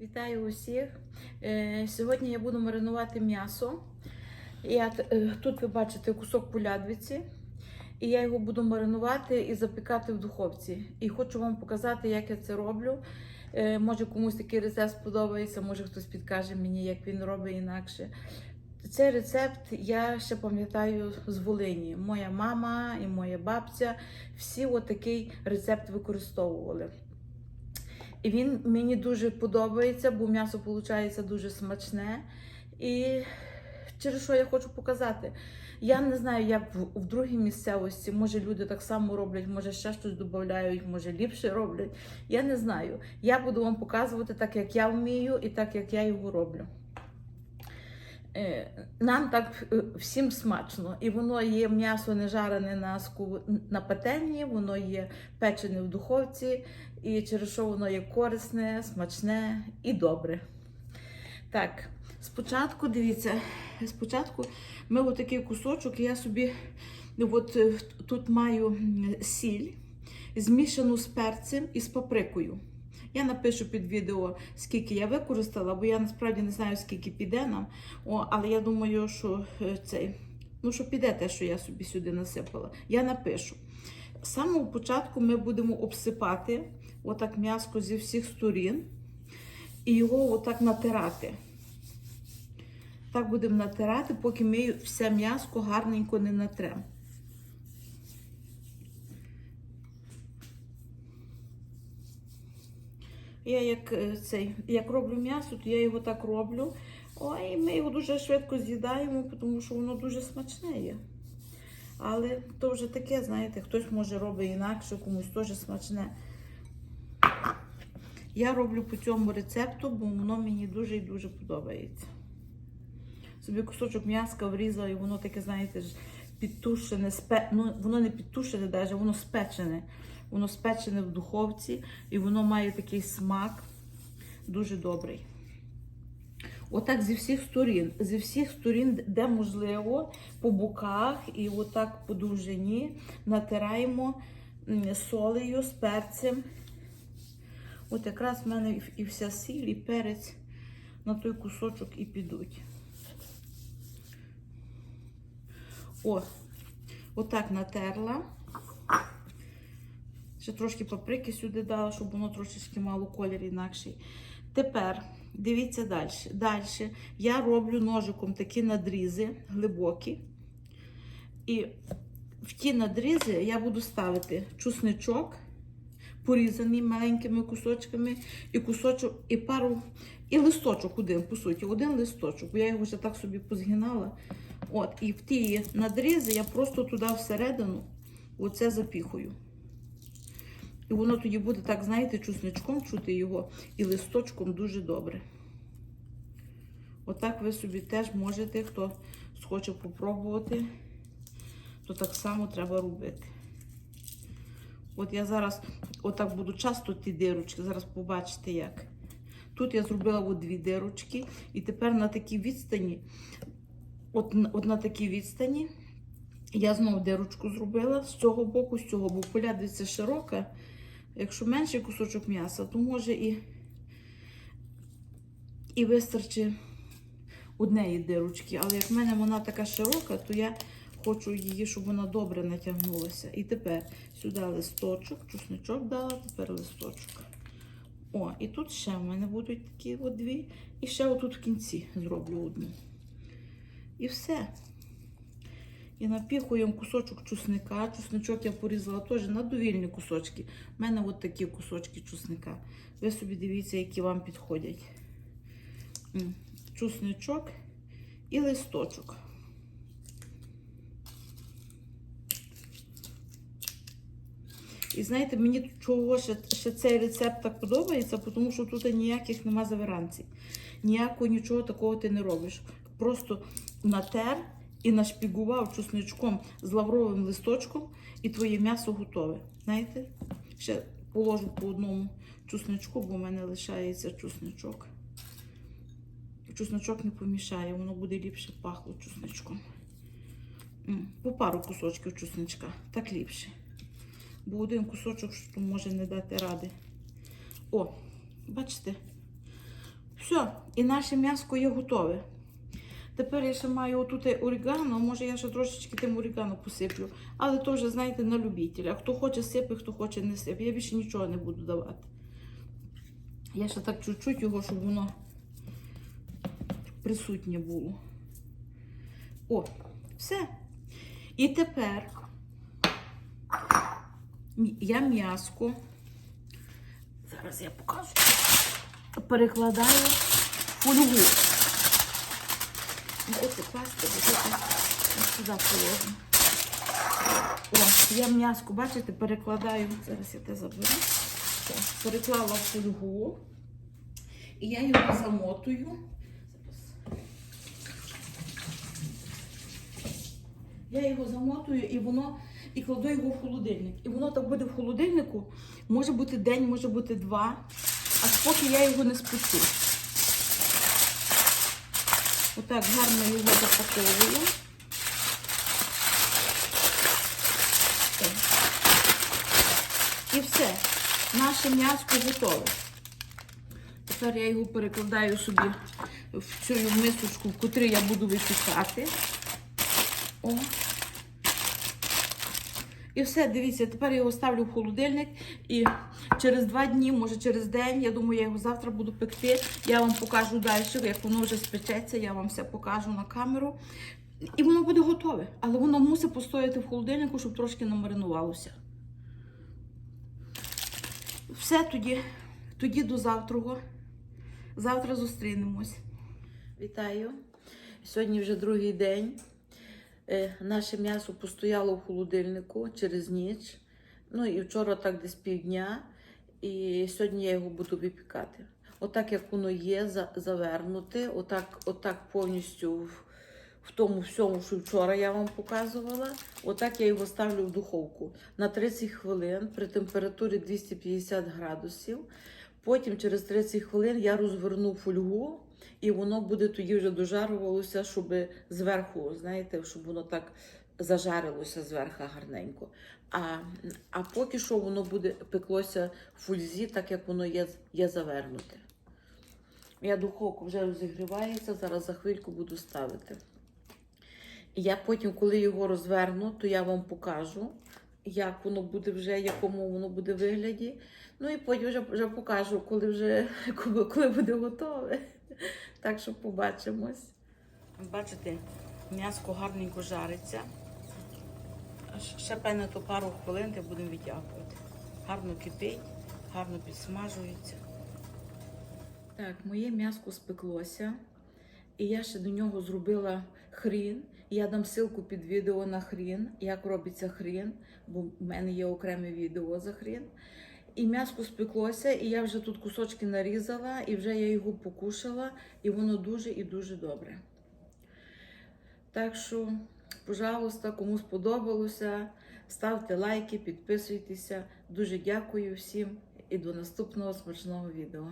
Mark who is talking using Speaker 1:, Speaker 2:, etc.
Speaker 1: Вітаю усіх. Е, Сьогодні я буду маринувати м'ясо. Я, е, тут ви бачите кусок полядвиці, і я його буду маринувати і запікати в духовці. І хочу вам показати, як я це роблю. Е, Може комусь такий рецепт сподобається, може хтось підкаже мені, як він робить інакше. Цей рецепт я ще пам'ятаю з Волині. Моя мама і моя бабця всі отакий рецепт використовували. І він мені дуже подобається, бо м'ясо виходить дуже смачне. І через що я хочу показати. Я не знаю, як в, в другій місцевості, може люди так само роблять, може ще щось додають, може ліпше роблять. Я не знаю. Я буду вам показувати так, як я вмію, і так, як я його роблю. Е, Нам так е, всім смачно. І воно є м'ясо не жарене на, ску... на пательні, воно є печене в духовці, і через що воно є корисне, смачне і добре. Так, спочатку, дивіться, спочатку ми отакий кусочок, я собі от е, тут маю сіль, змішану з перцем і з паприкою. Я напишу під відео, скільки я використала, бо я насправді не знаю, скільки піде нам. О, але я думаю, що е, цей, ну, що піде те, що я собі сюди насипала. Я напишу. З самого початку ми будемо обсипати отак м'яско зі всіх сторін і його отак натирати. Так будемо натирати, поки ми все м'яско гарненько не натремо. Я як е, цей, як роблю м'ясо, то я його так роблю. Ой, ми його дуже швидко з'їдаємо, тому що воно дуже смачне є. Але то вже таке, знаєте, хтось може робить інакше, комусь теж смачне. Я роблю по цьому рецепту, бо воно мені дуже і дуже подобається. Собі кусочок м'яска врізала, і воно таке, знаєте, підтушене, спе... ну, воно не підтушене, навіть, воно спечене. Воно спечене в духовці, і воно має такий смак дуже добрий. Отак зі всіх сторін, зі всіх сторін, де можливо, по боках і отак по довжині натираємо солею з перцем. От якраз в мене і- вся сіль, і перець на той кусочок і підуть. О, отак натерла. Ще трошки паприки сюди дала, щоб воно трошечки мало колір інакший. Тепер дивіться далі. Далі я роблю ножиком такі надрізи глибокі. І в ті надрізи я буду ставити чусничок, порізаний маленькими кусочками, і кусочок, і пару, і листочок один, по суті, один листочок. Я його вже так собі позгинала. От, і в ті надрізи я просто туди всередину оце запіхую. І воно тоді буде так, знаєте, чусничком чути його і листочком дуже добре. Отак ви собі теж можете, хто схоче попробувати, то так само треба робити. От я зараз отак буду часто ті дирочки, зараз побачите як. Тут я зробила от дві дирочки, і тепер на такій відстані, от, от на такій відстані, я знову дирочку зробила з цього боку, з цього, бо полядиця широка. Якщо менший кусочок м'яса, то може і, і вистачить однієї дирочки. Але як в мене вона така широка, то я хочу її, щоб вона добре натягнулася. І тепер сюди листочок, чесночок дала, тепер листочок. О, і тут ще в мене будуть такі дві. І ще отут в кінці зроблю одну. І все. І напіхуємо кусочок чесника. Чесничок я порізала теж на довільні кусочки. У мене от такі кусочки чесника. Ви собі дивіться, які вам підходять. М, Чесничок і листочок. І знаєте, мені чого ще, ще цей рецепт так подобається, тому що тут ніяких нема завиранцій. Ніякого нічого такого ти не робиш. Просто натер і нашпігував чесничком з лавровим листочком, і твоє м'ясо готове. Знаєте? Ще положу по одному чесничку, бо в мене лишається чесничок. Чесночок не помішає, воно буде ліпше пахло чесничком. По пару кусочків чесничка, так ліпше. Бо один кусочок що може не дати ради. О, бачите, Все, і наше м'яско є готове. Тепер я ще маю отут орегано, може я ще трошечки тим орегано посиплю. Але то вже, знаєте, на любителя. Хто хоче сипе, хто хоче не сипе. Я більше нічого не буду давати. Я ще так чуть-чуть його, щоб воно присутнє було. О, все. І тепер я м'яско. Зараз я покажу. Перекладаю в фольгу. Оце класти, бо сюди положу. О, я м'яско, бачите, перекладаю. Зараз я те заберу. О, переклала в фольгу. І я його замотую. Я його замотую і воно і кладу його в холодильник. І воно так буде в холодильнику. Може бути день, може бути два. Аж поки я його не спечу. Отак гарно його запаковую. І все. Наше м'яско готове. Тепер я його перекладаю собі в цю мисочку, в котрій я буду випікати. О. І все, дивіться, тепер я його ставлю в холодильник і через два дні, може через день, я думаю, я його завтра буду пекти. Я вам покажу далі, як воно вже спечеться, я вам все покажу на камеру. І воно буде готове. Але воно мусить постояти в холодильнику, щоб трошки намаринувалося. Все тоді, тоді до завтра. Завтра зустрінемось. Вітаю. Сьогодні вже другий день. Е, Наше м'ясо постояло в холодильнику через ніч. Ну і вчора так десь півдня. І сьогодні я його буду випікати. Отак, як воно є, за- завернуте, отак, отак повністю в, в тому всьому, що вчора я вам показувала. Отак я його ставлю в духовку на 30 хвилин при температурі 250 градусів. Потім через 30 хвилин я розверну фольгу, і воно буде тоді вже дожарувалося, щоб зверху, знаєте, щоб воно так зажарилося зверху гарненько. А, а поки що воно буде пеклося в фульзі, так як воно є, є завернуте. Я духовку вже розігрівається, зараз за хвильку буду ставити. Я потім, коли його розверну, то я вам покажу, як воно буде вже, якому воно буде вигляді. Ну і потім вже, вже покажу, коли вже коли, коли буде готове. Так що побачимось. Бачите, м'яско гарненько жариться. Ще певне то пару хвилин та будемо відтягувати. Гарно кипить, гарно підсмажується. Так, моє м'яско спеклося. І я ще до нього зробила хрін. Я дам ссылку під відео на хрін, як робиться хрін, бо в мене є окреме відео за хрін. І м'яско спеклося, і я вже тут кусочки нарізала, і вже я його покушала, і воно дуже і дуже добре. Так що, пожалуйста, кому сподобалося, ставте лайки, підписуйтеся. Дуже дякую всім і до наступного смачного відео.